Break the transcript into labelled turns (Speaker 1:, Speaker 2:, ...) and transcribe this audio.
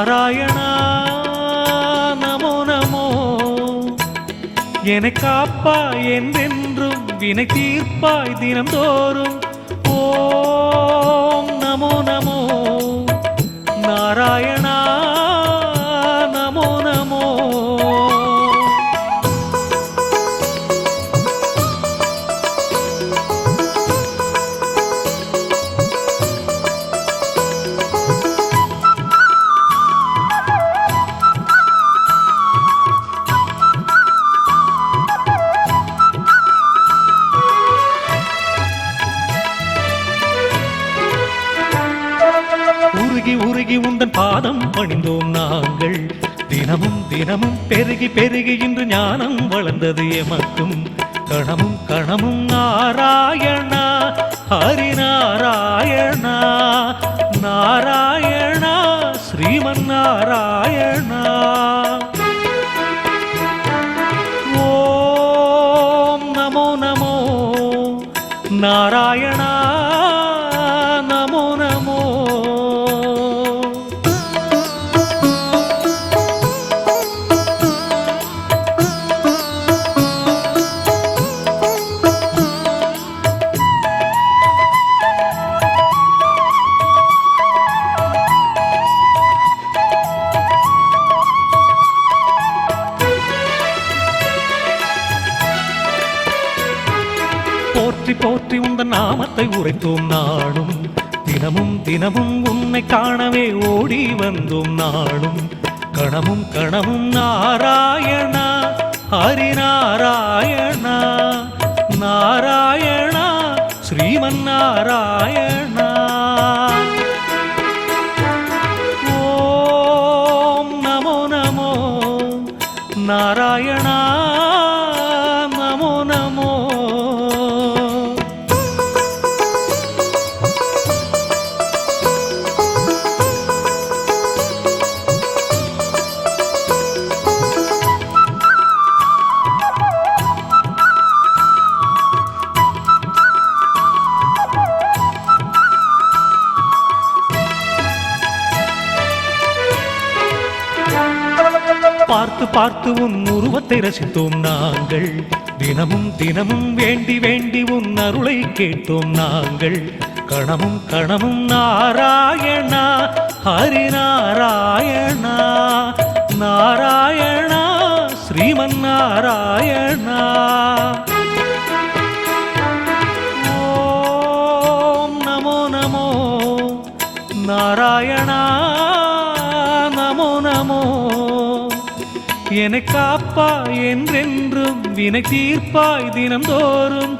Speaker 1: நாராயணா நமோ நமோ. என காப்பா என்றென்றும் வினை தீர்ப்பாய் தினம்தோறும் ஓ உருகி உருகி உந்தன் பாதம் பணிந்தோம் நாங்கள். தினமும் தினமும் பெருகி பெருகி இன்று ஞானம் வளர்ந்தது எமக்கும். கணமும் கணமும் நாராயணா ஹரிநாராயணா. நாராயணா ஸ்ரீமன் நாராயணா ஓம் நமோ நமோ நாராயணா. போற்றி போற்றி உந்தன் நாமத்தை உரைத்தோம் நாளும். தினமும் தினமும் உன்னை காணவே ஓடி வந்தோம் நாளும். கணமும் கணமும் நாராயணா ஹரிநாராயணா. நாராயணா ஸ்ரீமன் நாராயணா ஓம் நமோ நமோ நாராயணா. பார்த்து பார்த்து உன் உருவத்தை ரசித்தோம் நாங்கள். தினமும் தினமும் வேண்டி வேண்டி உன் அருளை கேட்டோம் நாங்கள். கணமும் கணமும் நாராயணா ஹரிநாராயணா. நாராயணா ஸ்ரீமன் நாராயணா ஓம் நமோ நமோ நாராயணா நமோ நமோ. என காப்பாய் என்றென்றும் வினை தீர்ப்பாய் தினம்தோறும்